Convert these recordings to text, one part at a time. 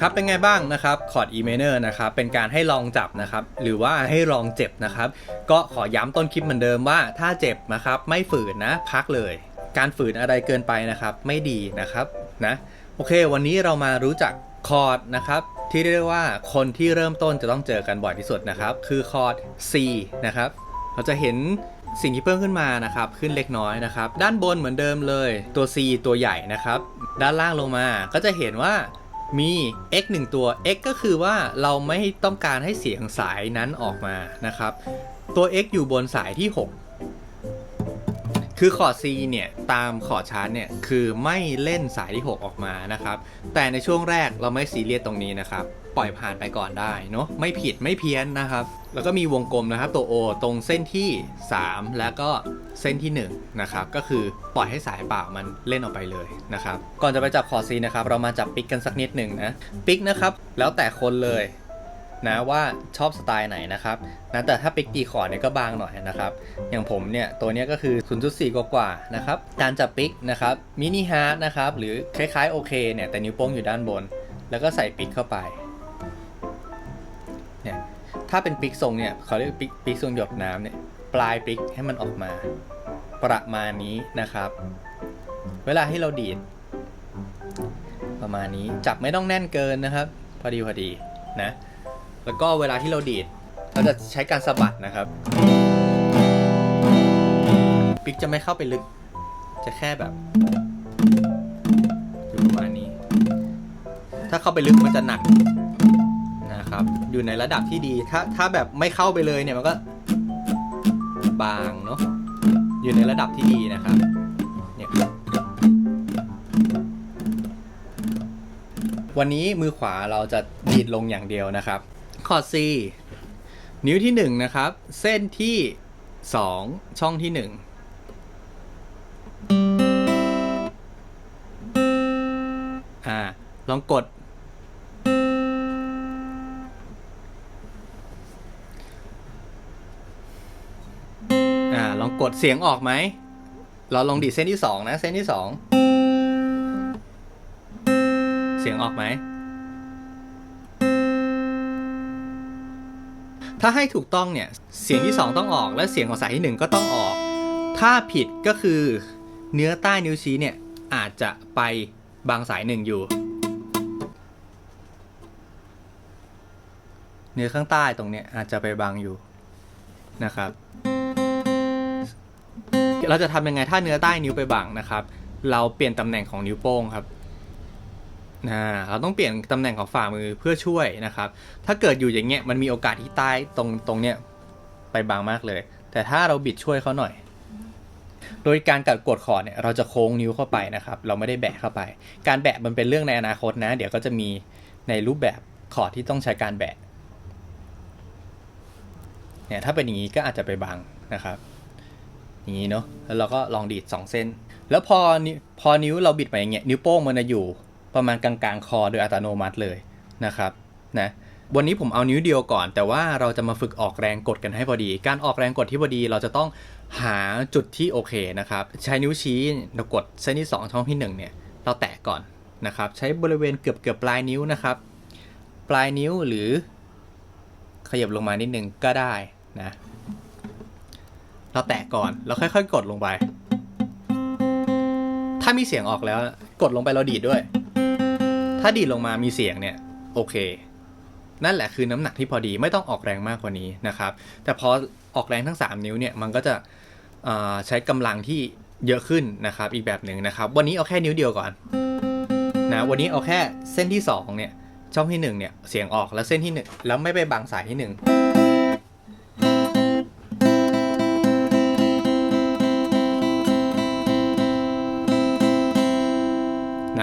ครับเป็นไงบ้างนะครับคอร์ด e m a n e r นะครับเป็นการให้ลองจับนะครับหรือว่าให้ลองเจ็บนะครับก็ขอย้ำต้นคลิปเหมือนเดิมว่าถ้าเจ็บนะครับไม่ฝืนนะพักเลย การฝืนอะไรเกินไปนะครับไม่ดีนะครับนะโอเค วันนี้เรามารู้จักคอร์ดนะครับที่เรียกว่าคนที่เริ่มต้นจะต้องเจอกันบ่อยที่สุดนะครับคือคอร์ด C นะครับเราจะเห็นสิ่งที่เพิ่มขึ้นมานะครับขึ้นเล็กน้อยนะครับด้านบนเหมือนเดิมเลยตัว C ตัวใหญ่นะครับด้านล่างลงมาก็จะเห็นว่า มี x 1 ตัว x ก็คือว่าเราไม่ต้องการให้เสียงสายนั้นออกมานะครับ ตัว x อยู่บนสายที่ 6 คือคอร์ด C เนี่ยตามคอร์ดชาร์ตเนี่ยคือไม่เล่นสายที่ 6 ออกมานะครับ แต่ในช่วงแรกเราไม่ซีเรียสตรงนี้นะครับ ปล่อยผ่านไปก่อนได้เนาะไม่ผิดไม่เพี้ยนนะครับ แล้วก็มีวงกลมนะครับตัว O ตรงเส้นที่ 3 แล้วก็เส้นที่1นะครับก็คือปล่อยให้สายเปล่ามันเล่นออกไปเลยนะครับ ก่อนจะไปจับคอร์ด C นะครับเรามาจับปิกกันสักนิดหนึ่งนะปิกนะครับแล้วแต่คนเลย นะว่าชอบสไตล์ไหนนะครับนะแต่ถ้าปิกตีคอร์ดเนี่ยก็บางหน่อยนะครับ อย่างผมเนี่ยตัวนี้ก็คือ 0.4 กว่าๆนะครับการจับปิกนะครับมินิฮาร์ดนะครับหรือคล้ายๆโอเคเนี่ยแต่นิ้วโป้งอยู่ด้านบน แล้วก็ใส่ปิกเข้าไปเนี่ยถ้าเป็นปิกทรงเนี่ยเขาเรียกปิกปิกทรงหยดน้ำเนี่ยปลายปิกให้มันออกมาประมาณนี้นะครับ เวลาให้เราดีด ประมาณนี้จับไม่ต้องแน่นเกินนะครับ พอดีพอดีนะ แล้วก็เวลาที่เราดีด เราจะใช้การสะบัดนะครับ ปิกจะไม่เข้าไปลึก จะแค่แบบอยู่ประมาณนี้ ถ้าเข้าไปลึกมันจะหนักนะครับ อยู่ในระดับที่ดี ถ้าถ้าแบบไม่เข้าไปเลยเนี่ยมันก็บางเนาะ อยู่ในระดับที่ดีนะครับเนี่ยวันนี้มือขวาเราจะดีดลงอย่างเดียวนะครับ คอร์ด C นิ้วที่1นะครับ เส้นที่2ช่องที่1อ่า ลองกด อ่า ลองกดเสียงออกไหม เราลองดีดเส้นที่2นะ เส้นที่2เสียงออกไหม ถ้าให้ถูกต้องเนี่ยเสียงที่ 2 ต้องออกและเสียงของสายที่ 1 ก็ต้องออก ถ้าผิดก็คือเนื้อใต้นิ้วชี้เนี่ยอาจจะไปบางสายหนึ่งอยู่ เนื้อข้างใต้ตรงเนี้ยอาจจะไปบางอยู่นะครับ เราจะทำยังไงถ้าเนื้อใต้นิ้วไปบังนะครับ เราเปลี่ยนตำแหน่งของนิ้วโป้งครับ นะเราต้องเปลี่ยนตำแหน่งของฝ่ามือเพื่อช่วยนะครับ ถ้าเกิดอยู่อย่างเงี้ยมันมีโอกาสที่ใต้ตรงตรงเนี้ยไปบางมากเลย แต่ถ้าเราบิดช่วยเขาหน่อย โดยการกัดกดคอดเนี่ยเราจะโค้งนิ้วเข้าไปนะครับ เราไม่ได้แบะเข้าไป การแบะมันเป็นเรื่องในอนาคตนะ เดี๋ยวก็จะมีในรูปแบบคอร์ดที่ต้องใช้การแบะเนี่ยถ้าเป็นอย่างนี้ก็อาจจะไปบังนะครับอย่างนี้เนาะแล้วเราก็ลองดีด 2 เส้น แล้วพอพอนิ้วเราบิดไปอย่างเงี้ยนิ้วโป้งมันจะอยู่ ประมาณกลางๆคอโดยอัตโนมัติเลยนะครับนะวันนี้ผมเอานิ้วเดียวก่อน แต่ว่าเราจะมาฝึกออกแรงกดกันให้พอดี การออกแรงกดที่พอดีเราจะต้องหาจุดที่โอเคนะครับ ใช้นิ้วชี้เรากดเส้นที่ 2 ช่องที่1เนี่ยเราแตะก่อนนะครับ ใช้บริเวณเกือบเกือบปลายนิ้วนะครับ ปลายนิ้วหรือ ขยับลงมานิดนึงก็ได้นะเราแตะก่อนแล้วค่อย ๆ กดลงไป ถ้ามีเสียงออกแล้วกดลงไปเราดีดด้วย ถ้าดีดลงมามีเสียงเนี่ยโอเค นั่นแหละคือน้ำหนักที่พอดีไม่ต้องออกแรงมากกว่านี้นะครับ แต่พอออกแรงทั้ง 3 นิ้วเนี่ยมันก็จะใช้กำลังที่เยอะขึ้นนะครับอีกแบบหนึ่งนะครับ วันนี้เอาแค่นิ้วเดียวก่อนนะวันนี้เอาแค่เส้นที่2เนี่ยช่องที่1เนี่ยเสียงออกแล้วเส้นที่ 1 แล้วไม่ไปบังสายที่ 1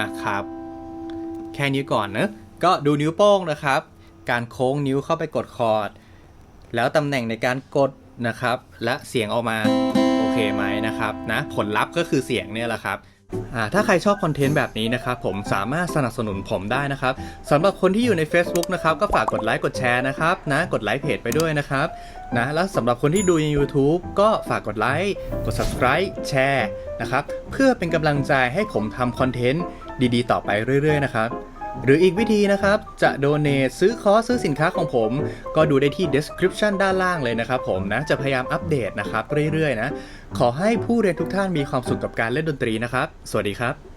นะครับ แค่นี้ก่อนนะก็ดูนิ้วโป้งนะครับ การโค้งนิ้วเข้าไปกดคอร์ด แล้วตำแหน่งในการกดนะครับ และเสียงออกมา โอเคไหมนะครับนะผลลัพธ์ก็คือเสียงเนี่ยแหละครับ ถ้าใครชอบคอนเทนต์แบบนี้นะครับผมสามารถสนับสนุนผมได้นะครับสำหรับคนที่อยู่ใน Facebook นะครับก็ฝากกดไลค์กดแชร์นะครับนะกดไลค์เพจไปด้วยนะครับนะแล้วสำหรับคนที่ดูใน YouTube ก็ฝากกดไลค์กด subscribe แชร์นะครับเพื่อเป็นกำลังใจให้ผมทำคอนเทนต์ดีๆ ต่อไปเรื่อย ๆ นะครับ หรืออีกวิธีนะครับ จะโดเน a ซื้อคอร์สซื้อสินค้าของผม ก็ดูได้ที่ description ด้านล่างเลยนะครับผมนะ จะพยายามอัปเดตนะครับเรื่อยๆนะ ขอให้ผู้เรียนทุกท่านมีความสุขกับการเล่นดนตรีนะครับ สวัสดีครับ